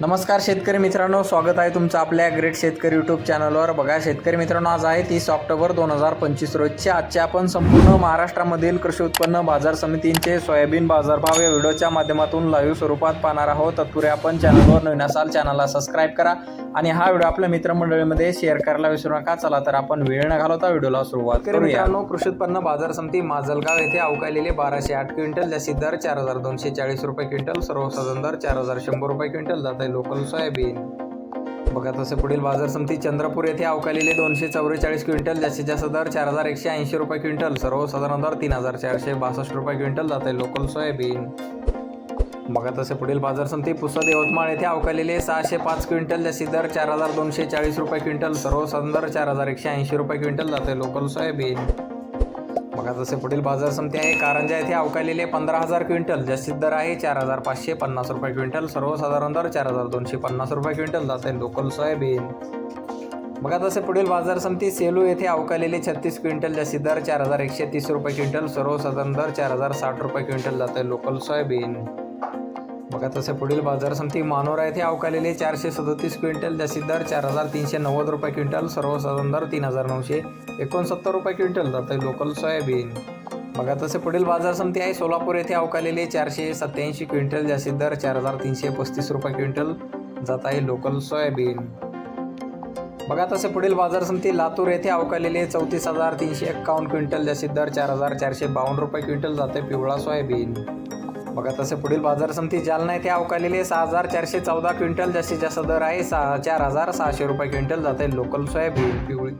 नमस्कार शेतकरी मित्रांनो स्वागत आहे तुमचं आपल्या ग्रेट शेतकरी यूट्यूब चॅनलवर बघा शेतकरी मित्रांनो आज आहे तीस ऑक्टोबर दोन हजार पंचवीस रोजच्या आजच्या आपण संपूर्ण महाराष्ट्रामधील कृषी उत्पन्न बाजार समितींचे सोयाबीन बाजारभाव या व्हिडिओच्या माध्यमातून लाईव्ह स्वरूपात पाहणार आहोत. तत्पूर्वी आपण चॅनलवर नवीन असाल चॅनलला सबस्क्राईब करा. आणि हा व्हिडिओ आपल्या मित्रमंडळीमध्ये शेअर करायला विसरू नका. चला तर आपण वेळ न घालवता व्हिडिओला सुरुवात करूया. कृषी उत्पन्न बाजार समिती माजलगाव येथे अवकालेले बाराशे आठ क्विंटल जास्तीत दर चार हजार दोनशे चाळीस रुपये क्विंटल सर्वसाधारण दर चार हजार शंभर रुपये क्विंटल जात आहे लोकल सोयाबीन. बघा तसे पुढील बाजार समिती चंद्रपूर येथे अवकालेले दोनशे चौवेचाळीस क्विंटल जास्तीत जास्त दर चार हजार एकशे ऐंशी रुपये क्विंटल सर्वसाधारण दर तीन हजार चारशे बासष्ट रुपये क्विंटल जात आहे लोकल सोयाबीन. बघा तसे पुढील बाजार समिती पुसद यवतमाळ येथे अवकालेले सहाशे पाच क्विंटल जशी दर चार हजार दोनशे चाळीस रुपये क्विंटल. सर्वसाधारण दर चार हजार एकशे ऐंशी रुपये क्विंटल जाते लोकल सोयाबीन. बघा जसे पुढील बाजार समिती आहे. कारंजा येथे अवकालेले पंधरा हजार क्विंटल. जास्तीत दर आहे चार हजार पाचशे पन्नास रुपये क्विंटल. सर्वसाधारण दर चार हजार दोनशे पन्नास रुपये क्विंटल जाते लोकल सोयाबीन. बघा तसे पुढील बाजार समिती सेलू येथे अवकालेले छत्तीस क्विंटल जास्तीत दर चार हजार एकशे तीस रुपये क्विंटल. सर्वसाधारण दर चार हजार साठ रुपये क्विंटल जाते लोकल सोयाबीन. बघा तसे पुढील बाजार समिती मानोरा येथे अवकालेले चारशे सदतीस क्विंटल जास्तीत दर चार हजार तीनशे नव्वद रुपये क्विंटल सर्वसाधारण दर तीन हजार नऊशे एकोणसत्तर रुपये क्विंटल. जाते लोकल सोयाबीन. बघा तसे पुढील बाजार समिती आहे. सोलापूर येथे अवकालेले चारशे सत्याऐंशी क्विंटल जास्तीत दर चार हजार तीनशे पस्तीस रुपये क्विंटल. जात आहे लोकल सोयाबीन. बघा तसे पुढील बाजार समिती लातूर येथे अवकालेले चौतीस हजार तीनशे एक्कावन्न क्विंटल जास्तीत दर चार हजार चारशे बावन्न रुपये क्विंटल. जाते पिवळा सोयाबीन. बघा तसे पुढील बाजार समिती जालना येथे अवकालेले सहा हजार चारशे चौदा क्विंटल जास्तीत जास्त दर आहे सहा चार हजार सहाशे रुपये क्विंटल जाते लोकल सोयाबीन पिवळी.